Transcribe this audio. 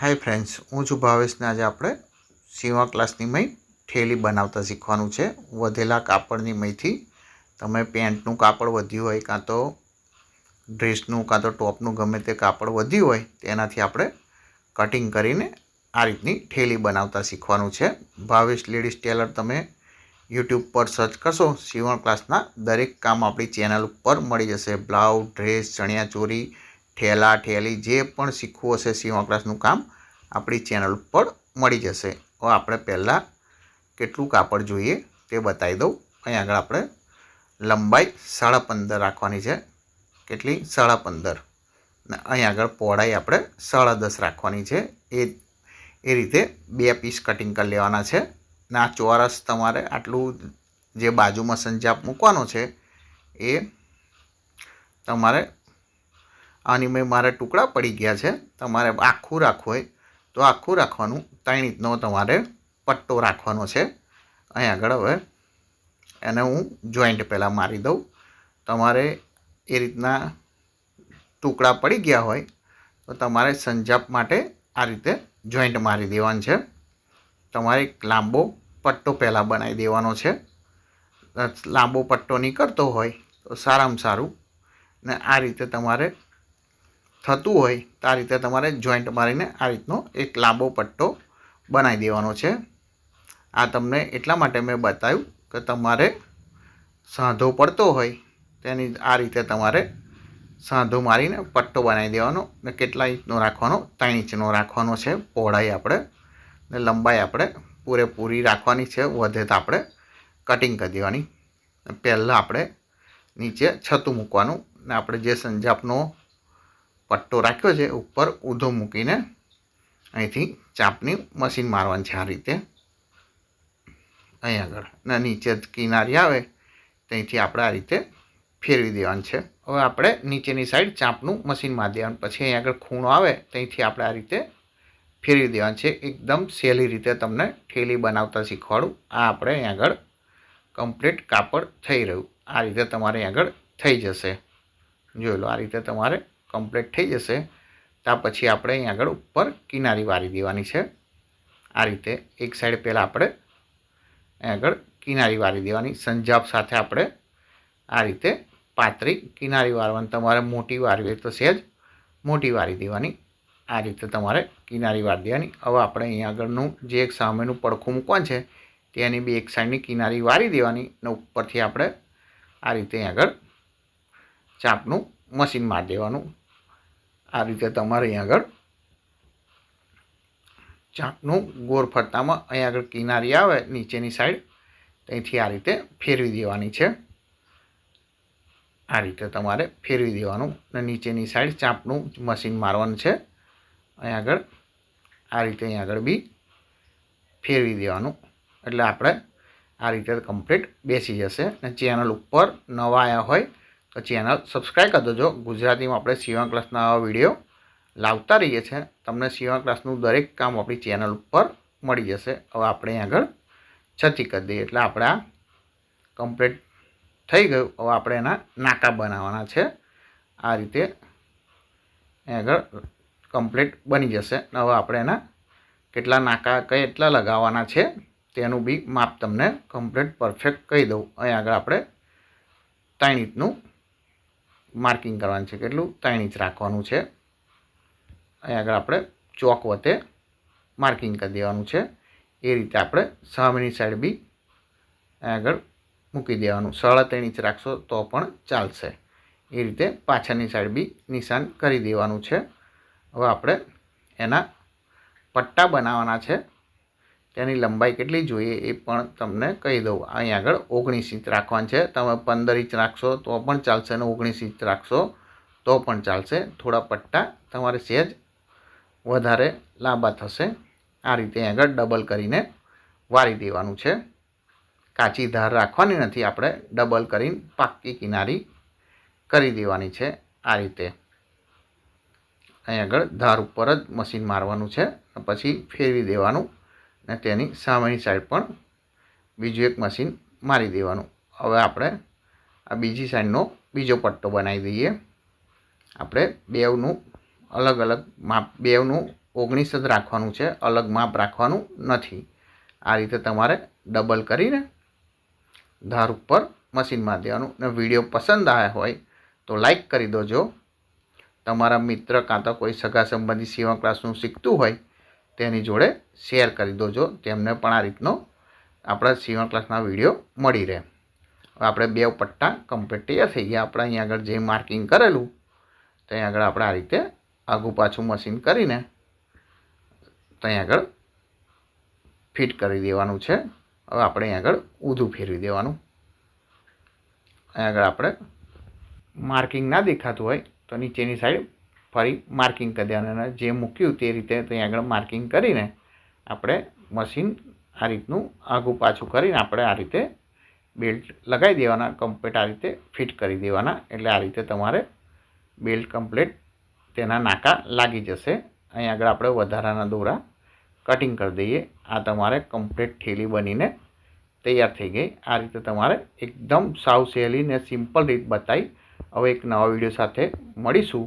Hi friends હું છું ભાવેશને આજે આપણે સીવા ક્લાસની મય ઠેલી બનાવતા શીખવાનું છે. વધેલા કાપડની મયથી તમે પેન્ટનું કાપડ વધ્યું હોય કાં તો ડ્રેસનું કાં તો ટોપનું ગમે તે કાપડ વધ્યું હોય તેનાથી આપણે કટિંગ કરીને આ રીતની ઠેલી બનાવતા શીખવાનું છે. ભાવેશ લેડીઝ ટેલર તમે યુટ્યુબ પર સર્ચ કરશો સીવણ ક્લાસના દરેક કામ આપણી ચેનલ ઉપર મળી જશે. બ્લાઉઝ, ડ્રેસ, ચણિયાચોરી ઠેલા ઠેલી જે પણ શીખવું હશે સીવણ કામ આપણી ચેનલ ઉપર મળી જશે. હવે આપણે પહેલાં કેટલું કાપડ જોઈએ તે બતાવી દઉં. અહીં આગળ આપણે લંબાઈ સાડા પંદર રાખવાની છે. કેટલી? સાડા પંદર. ને અહીં આગળ પહોળાઈ આપણે સાડા દસ રાખવાની છે. એ એ રીતે બે પીસ કટિંગ કરી લેવાના છે. ને આ ચોરસ તમારે આટલું જે બાજુમાં સંજાપ મૂકવાનો છે એ તમારે આની મેં મારે ટુકડા પડી ગયા છે, તમારે આખું રાખવું હોય તો આખું રાખવાનું. ત્રણ ઇંચનો તમારે પટ્ટો રાખવાનો છે. અહીં આગળ હવે એને હું જોઈન્ટ પહેલાં મારી દઉં. તમારે એ રીતના ટુકડા પડી ગયા હોય તો તમારે સંજાપ માટે આ રીતે જોઈન્ટ મારી દેવાનું છે. તમારે એક લાંબો પટ્ટો પહેલાં બનાવી દેવાનો છે. લાંબો પટ્ટો નીકળતો હોય તો સારામાં સારું. ને આ રીતે તમારે થતું હોય, તો આ રીતે તમારે જોઈન્ટ મારીને આ રીતનો એક લાંબો પટ્ટો બનાવી દેવાનો છે. આ તમને એટલા માટે મેં બતાવ્યું કે તમારે સાંધો પડતો હોય, તેની આ રીતે તમારે સાંધો મારીને પટ્ટો બનાવી દેવાનો ને કેટલા ઇંચનો રાખવાનો? ત્રણ ઇંચનો રાખવાનો છે, પહોળાઈ આપણે ને લંબાઈ આપણે પૂરેપૂરી રાખવાની છે, વધે તો આપણે કટિંગ કરી દેવાની. પહેલાં આપણે નીચે છતું મૂકવાનું ને આપણે જે સંજાપનો પટ્ટો રાખ્યો છે, ઉપર ઊંધો મૂકીને અહીંથી ચાપની મશીન મારવાની છે આ રીતે. અહીં આગળ. ને નીચે કિનારી આવે, ત્યાંથી આપણે આ રીતે ફેરવી દેવાનું છે. હવે આપણે નીચેની સાઈડ ચાંપનું મશીન મારી દેવાનું. પછી અહીં આગળ ખૂણો આવે, ત્યાંથી આપણે આ રીતે ફેરવી દેવાનું છે. એકદમ સહેલી રીતે તમને ઠેલી બનાવતા શીખવાડું. આ આપણે અહીં આગળ કમ્પ્લીટ કાપડ થઈ રહ્યું. આ રીતે તમારે અહીં આગળ થઈ જશે. જોઈ લો, આ રીતે તમારે કમ્પ્લીટ થઈ જશે, ત્યાં પછી આપણે અહીં આગળ ઉપર કિનારી વારી દેવાની છે. આ રીતે એક સાઈડ પહેલાં આપણે અહીં આગળ કિનારી વારી દેવાની. સંજાબ સાથે આપણે આ રીતે પાતરી કિનારી વારવાની તમારે મોટી વારવી તો સહેજ મોટી વારી દેવાની. આ રીતે તમારે કિનારી વાળી દેવાની. હવે આપણે અહીં આગળનું જે એક સામેનું પડખું મૂકવાનું છે, તેની બી એક સાઈડની કિનારી વારી દેવાની અને ઉપરથી આપણે આ રીતે અહીં આગળ ચાપનું મશીન મારી દેવાનું. આ રીતે તમારે અહીં આગળ ચાંપનું ગોળ ફરતામાં અહીં આગળ કિનારી આવે, નીચેની સાઈડ ત્યાંથી આ રીતે ફેરવી દેવાની છે. આ રીતે તમારે ફેરવી દેવાનું અને નીચેની સાઈડ ચાંપનું મશીન મારવાનું છે. અહીં આગળ આ રીતે અહીં આગળ બી ફેરવી દેવાનું. એટલે આપણે આ રીતે કમ્પ્લીટ બેસી જશે અને ચેનલ ઉપર નવા આવ્યા હોય તો ચેનલ સબસ્ક્રાઈબ કરી દેજો. ગુજરાતીમાં આપણે સીવણ ક્લાસના વીડિયો લાવતા રહીએ છીએ. તમને સીવણ ક્લાસનું દરેક કામ આપણી ચેનલ ઉપર મળી જશે. હવે આપણે આગળ છતી કરી દઈએ. એટલે આપણે આ કમ્પ્લીટ થઈ ગયું. હવે આપણે એના નાકા બનાવવાના છે. આ રીતે આગળ કમ્પ્લીટ બની જશે. હવે આપણે એના કેટલા નાકા કઈ એટલા લગાવવાના છે, તેનું બી માપ તમને કમ્પ્લીટ પરફેક્ટ કહી દઉં. અહીં આગળ આપણે ત્રણ ઇંચનું માર્કિંગ કરવાનું છે, કેટલું? ત્રણ ઇંચ રાખવાનું છે. અહીં આગળ આપણે ચોક વતે માર્કિંગ કરી દેવાનું છે. એ રીતે આપણે સામેની સાઈડ બી આગળ મૂકી દેવાનું. સાડા ત્રણ ઇંચ રાખશો તો પણ ચાલશે. એ રીતે પાછળની સાઈડ બી નિશાન કરી દેવાનું છે. હવે આપણે એના પટ્ટા બનાવવાના છે. તેની લંબાઈ કેટલી જોઈએ એ પણ તમને કહી દઉં. અહીં આગળ ઓગણીસ ઇંચ રાખવાનું છે. તમે પંદર ઇંચ રાખશો તો પણ ચાલશે અને ઓગણીસ ઇંચ રાખશો તો પણ ચાલશે. થોડા પટ્ટા તમારે સહેજ વધારે લાંબા થશે. આ રીતે આગળ ડબલ કરીને વાળી દેવાનું છે. કાચી ધાર રાખવાની નથી, આપણે ડબલ કરીને પાકી કિનારી કરી દેવાની છે આ રીતે. અહીં આગળ ધાર ઉપર જ મશીન મારવાનું છે પછી ફેરવી દેવાનું. ને તેની સામેની સાઈડ પણ બીજું એક મશીન મારી દેવાનું. હવે આપણે આ બીજી સાઈડનો બીજો પટ્ટો બનાવી દઈએ. આપણે બેવનું અલગ અલગ માપ બેવનું ઓગણીસ જ રાખવાનું છે, અલગ માપ રાખવાનું નથી. આ રીતે તમારે ડબલ કરીને ધાર ઉપર મશીનમાં દેવાનું. ને વીડિયો પસંદ આવ્યા હોય તો લાઈક કરી દોજો. તમારા મિત્ર કાં તો કોઈ સગા સંબંધી સીવણ ક્લાસનું શીખતું હોય તેની જોડે શેર કરી દોજો તેમને પણ આ રીતનો આપણા સીવણ ક્લાસના વીડિયો મળી રહે. આપણે બે પટ્ટા કમ્પ્લીટ તૈયાર થઈ ગયા આપણે અહીંયા આગળ જે માર્કિંગ કરેલું ત્યાં આગળ આપણે આ રીતે આગું પાછું મશીન કરીને ત્યાં આગળ ફિટ કરી દેવાનું છે. હવે આપણે અહીં આગળ ઊંધું ફેરવી દેવાનું. અહીં આગળ આપણે માર્કિંગ ના દેખાતું હોય તો નીચેની સાઈડ ફરી માર્કિંગ કરી દેવાનું. અને જે મૂક્યું તે રીતે ત્યાં આગળ માર્કિંગ કરીને આપણે મશીન આ રીતનું આગું પાછું કરીને આપણે આ રીતે બેલ્ટ લગાવી દેવાના, કમ્પ્લીટ આ રીતે ફિટ કરી દેવાના. એટલે આ રીતે તમારે બેલ્ટ કમ્પ્લીટ તેના નાકા લાગી જશે. અહીં આગળ આપણે વધારાના દોરા કટિંગ કરી દઈએ. આ તમારે કમ્પ્લીટ ઠેલી બનીને તૈયાર થઈ ગઈ. આ રીતે તમારે એકદમ સાવ સહેલી ને સિમ્પલ રીત બતાવી. હવે એક નવા વીડિયો સાથે મળીશું.